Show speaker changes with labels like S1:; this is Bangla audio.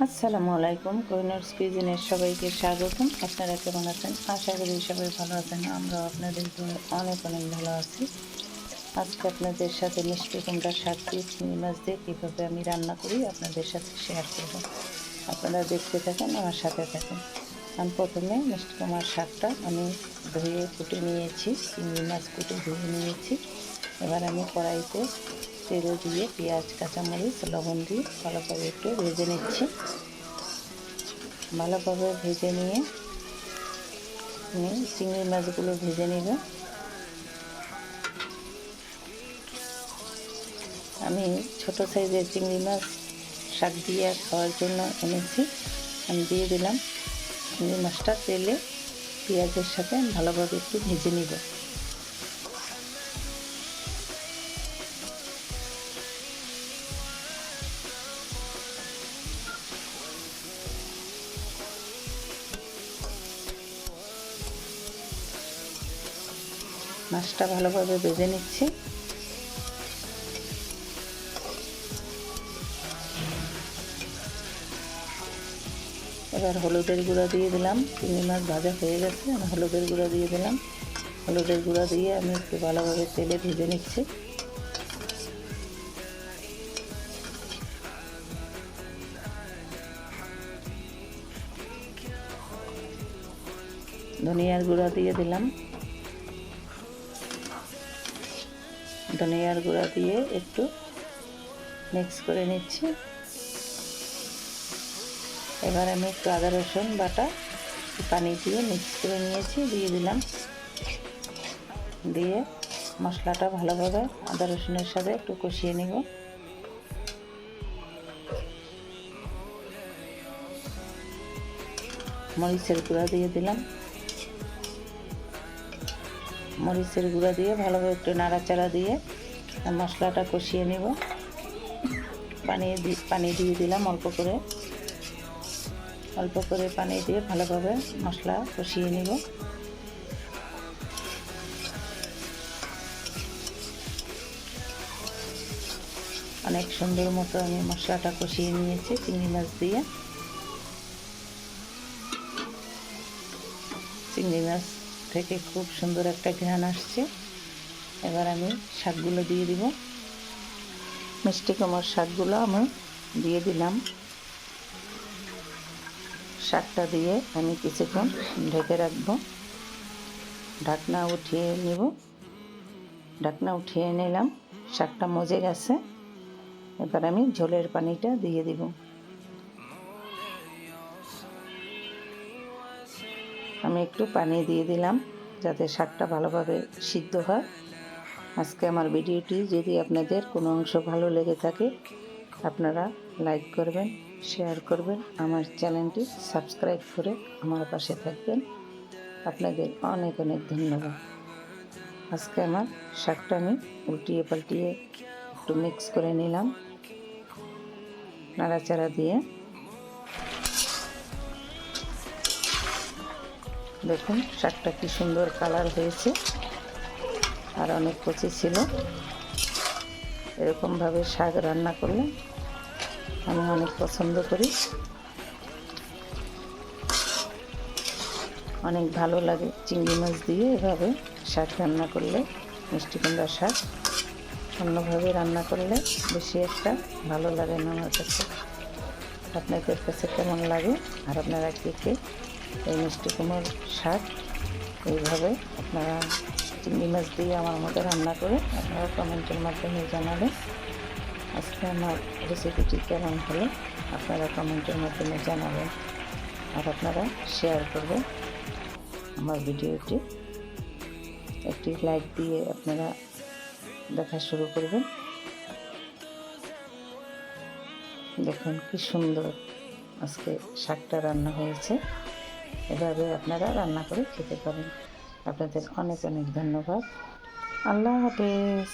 S1: আসসালামু আলাইকুম কোহিনুর কিচেনের সবাইকে স্বাগতম। আপনারা কেমন আছেন? আশা করি সবাই ভালো আছেন। আমরা আপনাদের অনেক অনেক ভালো আছি। আজকে আপনাদের সাথে মিষ্টি কুমড়া শাক দিয়ে চিংড়ি মাছ দিয়ে কীভাবে আমি রান্না করি আপনাদের সাথে শেয়ার করব। আপনারা দেখতে থাকেন, আমার সাথে থাকেন। আমি প্রথমে মিষ্টি কুমড়ার শাকটা আমি ধুয়ে কুটে নিয়েছি, চিংড়ি মাছ কুটে ধুয়ে নিয়েছি। এবার আমি কড়াইতে তেল দিয়ে পেঁয়াজ, কাঁচামরিচ, লবণ দিয়ে ভালোভাবে একটু ভেজে নিচ্ছি। ভালোভাবে ভেজে নিয়ে চিংড়ি মাছগুলো ভেজে নেব। আমি ছোট সাইজের চিংড়ি মাছ, শাক দিয়ে খাওয়ার জন্য এনেছি। আমি দিয়ে দিলাম। চিংড়ি মাছটা তেলে পেঁয়াজের সাথে ভালোভাবে একটু ভেজে নিব। মাছটা ভালোভাবে ভেজে নিচ্ছি। এবার হলুদের গুঁড়া দিয়ে দিলাম। চিংড়ি মাছ ভাজা হয়ে গেছে, আমি হলুদের গুঁড়া দিয়ে দিলাম। হলুদের গুঁড়া দিয়ে আমি একটু ভালোভাবে তেলে ভেজে নিচ্ছি। ধনিয়ার গুঁড়া দিয়ে দিলাম। ধনিয়ার গুঁড়া দিয়ে একটু মিক্স করে নিচ্ছি। এবার আমি একটু আদা, রসুন, বাটা, পানি দিয়ে মিক্স করে নিয়েছি, দিয়ে দিলাম। দিয়ে মশলাটা ভালোভাবে আদা, রসুনের সাথে একটু কষিয়ে নিব। মরিচের গুঁড়া দিয়ে দিলাম। মরিচের গুঁড়া দিয়ে ভালোভাবে একটু নাড়াচাড়া দিয়ে মশলাটা কষিয়ে নেব। পানি পানি দিয়ে দিলাম অল্প করে। অল্প করে পানি দিয়ে ভালোভাবে মশলা কষিয়ে নেব। অনেক সুন্দর মতো আমি মশলাটা কষিয়ে নিয়েছি চিংড়ি মাছ দিয়ে। চিংড়ি মাছ থেকে খুব সুন্দর একটা ঘ্রাণ আসছে। এবার আমি শাকগুলো দিয়ে দিব। মিষ্টি কুমড়োর শাকগুলো আমি দিয়ে দিলাম। শাকটা দিয়ে আমি কিছুক্ষণ ঢেকে রাখব। ঢাকনা উঠিয়ে নেব। ঢাকনা উঠিয়ে নিলাম। শাকটা মজে গেছে। এবার আমি ঝোলের পানিটা দিয়ে দিব। আমি একটু পানি দিয়ে দিলাম যাতে শাকটা ভালোভাবে সিদ্ধ হয়। আজকে আমার ভিডিওটি যদি আপনাদের কোনো অংশ ভালো লেগে থাকে, আপনারা লাইক করবেন, শেয়ার করবেন, আমার চ্যানেলটি সাবস্ক্রাইব করে আমার পাশে থাকবেন। আপনাদের অনেক অনেক ধন্যবাদ। আজকে আমার শাকটা আমি উল্টিয়ে পাল্টিয়ে একটু মিক্স করে নিলাম। নাড়াচাড়া দিয়ে দেখুন, শাকটা কি সুন্দর কালার হয়েছে। আর অনেক কচি ছিল। এরকমভাবে শাক রান্না করলে আমি অনেক পছন্দ করি। অনেক ভালো লাগে চিংড়ি মাছ দিয়ে এভাবে শাক রান্না করলে, মিষ্টি কুমড়া শাক। অন্যভাবে রান্না করলে বেশি একটা ভালো লাগে না আমার কাছে। আপনাদের কাছে কেমন লাগে? আর আপনারা কে কে এই মিষ্টি কুমড়োর শাক। এইভাবে আপনারা চিংড়ি মাছ দিয়ে আমার মতো রান্না করে আপনারা কমেন্টের মাধ্যমে জানাবেন আজকে আমার রেসিপিটি কেমন হলো আপনারা কমেন্টের মাধ্যমে জানাবেন। আর আপনারা শেয়ার করবেন আমার ভিডিওটি। একটি লাইক দিয়ে আপনারা দেখা শুরু করবেন। দেখুন কি সুন্দর আজকে শাকটা রান্না হয়েছে। এভাবে আপনারা রান্না করে খেতে পারেন। আপনাদের অনেক অনেক ধন্যবাদ। আল্লাহ হাফেজ।